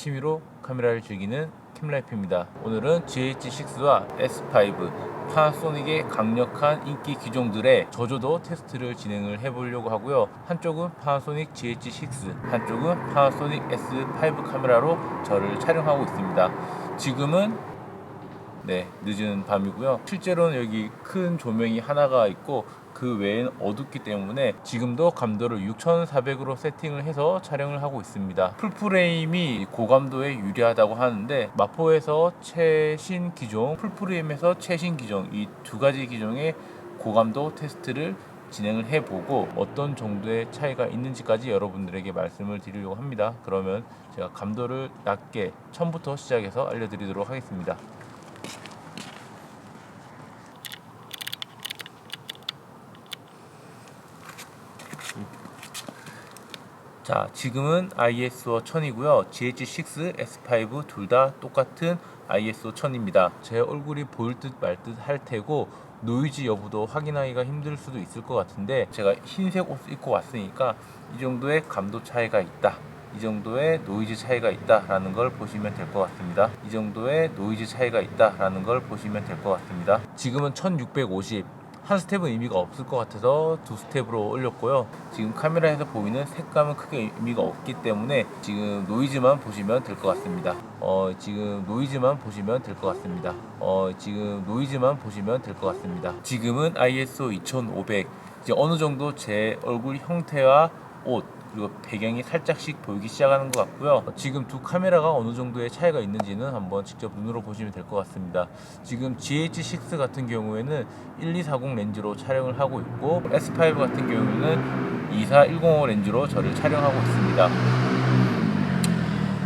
취미로 카메라를 즐기는 캠라이프입니다. 오늘은 GH6와 S5 파나소닉의 강력한 인기 기종들의 저조도 테스트를 진행을 해보려고 하고요. 한쪽은 파나소닉 GH6, 한쪽은 파나소닉 S5 카메라로 저를 촬영하고 있습니다. 지금은 네, 늦은 밤이고요. 실제로는 여기 큰 조명이 하나가 있고 그 외엔 어둡기 때문에 지금도 감도를 6400으로 세팅을 해서 촬영을 하고 있습니다. 풀프레임이 고감도에 유리하다고 하는데 마포에서 최신 기종, 풀프레임에서 최신 기종 이 두 가지 기종의 고감도 테스트를 진행을 해보고 어떤 정도의 차이가 있는지까지 여러분들에게 말씀을 드리려고 합니다. 그러면 제가 감도를 낮게 처음부터 시작해서 알려드리도록 하겠습니다. 자, 지금은 ISO 1000이고요. GH6, S5 둘 다 똑같은 ISO 1000입니다. 제 얼굴이 보일 듯 말 듯 할 테고 노이즈 여부도 확인하기가 힘들 수도 있을 것 같은데 제가 흰색 옷 입고 왔으니까 이 정도의 감도 차이가 있다. 이 정도의 노이즈 차이가 있다라는 걸 보시면 될 것 같습니다. 이 정도의 노이즈 차이가 있다라는 걸 보시면 될 것 같습니다. 지금은 1650, 한 스텝은 의미가 없을 것 같아서 두 스텝으로 올렸고요. 지금 카메라에서 보이는 색감은 크게 의미가 없기 때문에 지금 노이즈만 보시면 될 것 같습니다. 어, 지금 노이즈만 보시면 될 것 같습니다. 어, 지금 노이즈만 보시면 될 것 같습니다. 지금은 ISO 2500 이제 어느 정도 제 얼굴 형태와 옷 그리고 배경이 살짝씩 보이기 시작하는 것 같고요. 지금 두 카메라가 어느 정도의 차이가 있는지는 한번 직접 눈으로 보시면 될 것 같습니다. 지금 GH6 같은 경우에는 1240 렌즈로 촬영을 하고 있고 S5 같은 경우에는 24105 렌즈로 저를 촬영하고 있습니다.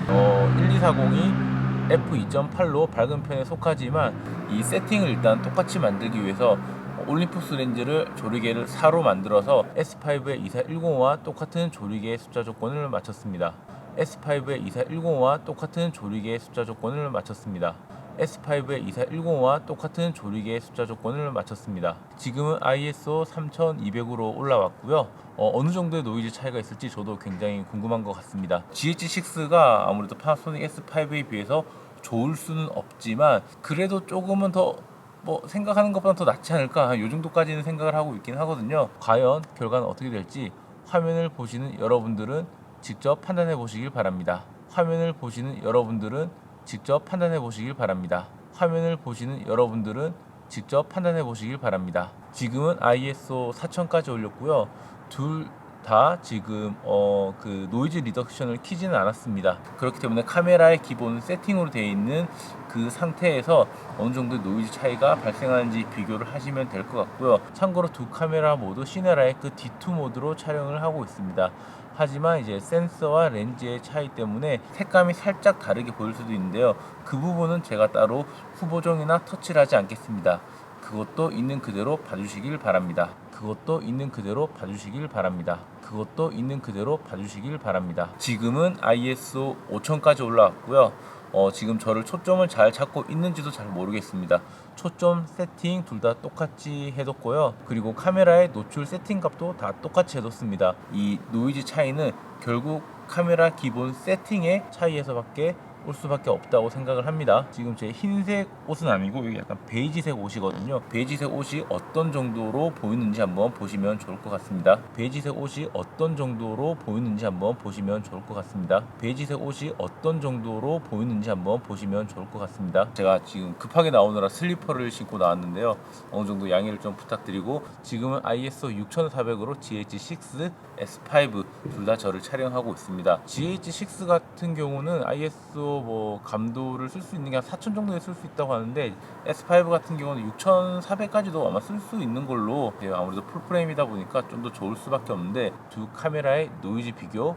어, 1240이 f2.8로 밝은 편에 속하지만 이 세팅을 일단 똑같이 만들기 위해서 올림푸스 렌즈를 조리개를 4로 만들어서 S5의 24105와 똑같은 조리개의 숫자 조건을 맞췄습니다. S5의 24105와 똑같은 조리개의 숫자 조건을 맞췄습니다. S5의 24105와 똑같은 조리개의 숫자 조건을 맞췄습니다. 지금은 ISO 3200으로 올라왔고요. 어, 느 정도의 노이즈 차이가 있을지 저도 굉장히 궁금한 것 같습니다. GH6가 아무래도 파나소닉 S5에 비해서 좋을 수는 없지만 그래도 조금은 더 뭐 생각하는 것보다 더 낫지 않을까 이 정도까지는 생각을 하고 있긴 하거든요. 과연 결과는 어떻게 될지 화면을 보시는 여러분들은 직접 판단해 보시길 바랍니다. 화면을 보시는 여러분들은 직접 판단해 보시길 바랍니다. 화면을 보시는 여러분들은 직접 판단해 보시길 바랍니다. 지금은 ISO 4000까지 올렸고요. 둘 다 지금 어 그 노이즈 리덕션을 키지는 않았습니다. 그렇기 때문에 카메라의 기본 세팅으로 되어 있는 그 상태에서 어느 정도 노이즈 차이가 발생하는지 비교를 하시면 될 것 같고요. 참고로 두 카메라 모두 시네라의 그 D2 모드로 촬영을 하고 있습니다. 하지만 이제 센서와 렌즈의 차이 때문에 색감이 살짝 다르게 보일 수도 있는데요. 그 부분은 제가 따로 후보정이나 터치를 하지 않겠습니다. 그것도 있는 그대로 봐주시길 바랍니다. 그것도 있는 그대로 봐주시길 바랍니다. 그것도 있는 그대로 봐주시길 바랍니다. 지금은 ISO 5000까지 올라왔고요. 어, 지금 저를 초점을 잘 잡고 있는지도 잘 모르겠습니다. 초점 세팅 둘 다 똑같이 해뒀고요. 그리고 카메라의 노출 세팅 값도 다 똑같이 해뒀습니다. 이 노이즈 차이는 결국 카메라 기본 세팅의 차이에서밖에 올 수밖에 없다고 생각을 합니다. 지금 제 흰색 옷은 아니고 여기 약간 베이지색 옷이거든요. 베이지색 옷이 어떤 정도로 보이는지 한번 보시면 좋을 것 같습니다. 베이지색 옷이 어떤 정도로 보이는지 한번 보시면 좋을 것 같습니다. 베이지색 옷이 어떤 정도로 보이는지 한번 보시면 좋을 것 같습니다. 제가 지금 급하게 나오느라 슬리퍼를 신고 나왔는데요. 어느 정도 양해를 좀 부탁드리고 지금은 ISO 6400으로 GH6, S5 둘 다 저를 촬영하고 있습니다. GH6 같은 경우는 ISO 뭐 감도를 쓸 수 있는 게 한4000 정도에 쓸 수 있다고 하는데 S5 같은 경우는 6400까지도 아마 쓸 수 있는 걸로 예, 아무래도 풀프레임이다 보니까 좀 더 좋을 수밖에 없는데 두 카메라의 노이즈 비교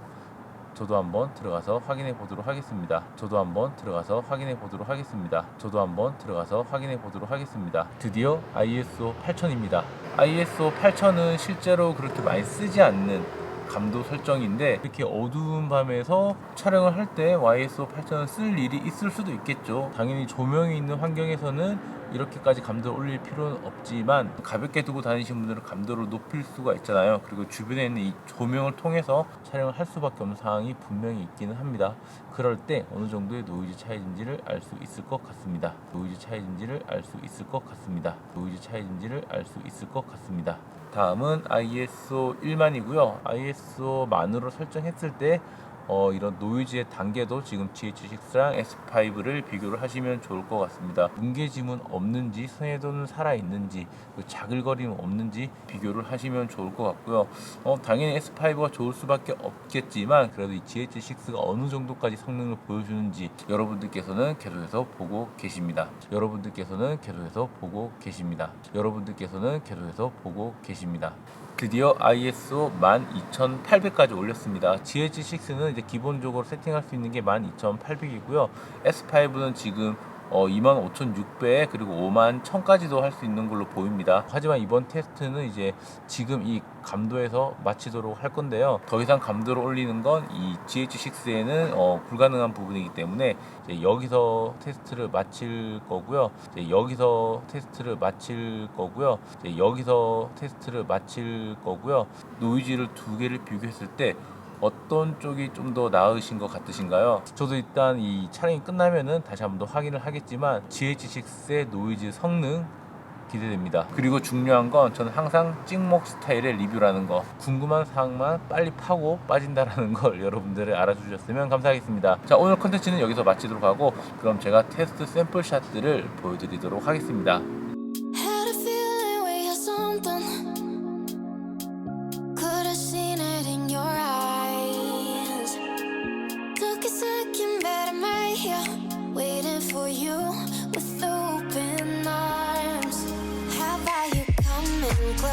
저도 한번 들어가서 확인해 보도록 하겠습니다. 저도 한번 들어가서 확인해 보도록 하겠습니다. 저도 한번 들어가서 확인해 보도록 하겠습니다. 드디어 ISO 8000입니다. ISO 8000은 실제로 그렇게 많이 쓰지 않는 감도 설정인데 이렇게 어두운 밤에서 촬영을 할 때 YSO 8000을 쓸 일이 있을 수도 있겠죠. 당연히 조명이 있는 환경에서는 이렇게까지 감도를 올릴 필요는 없지만 가볍게 두고 다니시는 분들은 감도를 높일 수가 있잖아요. 그리고 주변에 있는 이 조명을 통해서 촬영을 할 수밖에 없는 상황이 분명히 있기는 합니다. 그럴 때 어느 정도의 노이즈 차이인지를 알 수 있을 것 같습니다. 노이즈 차이인지를 알 수 있을 것 같습니다. 노이즈 차이인지를 알 수 있을 것 같습니다. 다음은 ISO 1만이고요. ISO만으로 설정했을 때 어, 이런 노이즈의 단계도 지금 GH6랑 S5를 비교를 하시면 좋을 것 같습니다. 뭉개짐은 없는지, 선해도는 살아있는지, 그 자글거림 없는지 비교를 하시면 좋을 것 같고요. 어, 당연히 S5가 좋을 수밖에 없겠지만, 그래도 이 GH6가 어느 정도까지 성능을 보여주는지 여러분들께서는 계속해서 보고 계십니다. 여러분들께서는 계속해서 보고 계십니다. 여러분들께서는 계속해서 보고 계십니다. 드디어 ISO 12800까지 올렸습니다. GH6는 이제 기본적으로 세팅할 수 있는 게 12800이고요. S5는 지금 어, 25,600 그리고 51,000까지도 할 수 있는 걸로 보입니다. 하지만 이번 테스트는 이제 지금 이 감도에서 마치도록 할 건데요. 더 이상 감도를 올리는 건 이 GH6에는 어, 불가능한 부분이기 때문에 여기서 테스트를 마칠 거고요. 여기서 테스트를 마칠 거고요. 여기서 테스트를 마칠 거고요. 노이즈를 두 개를 비교했을 때 어떤 쪽이 좀 더 나으신 것 같으신가요? 저도 일단 이 촬영이 끝나면은 다시 한번 더 확인을 하겠지만 GH6의 노이즈 성능 기대됩니다. 그리고 중요한 건 저는 항상 찍먹 스타일의 리뷰라는 거 궁금한 사항만 빨리 파고 빠진다라는 걸 여러분들이 알아주셨으면 감사하겠습니다. 자 오늘 컨텐츠는 여기서 마치도록 하고 그럼 제가 테스트 샘플 샷들을 보여드리도록 하겠습니다.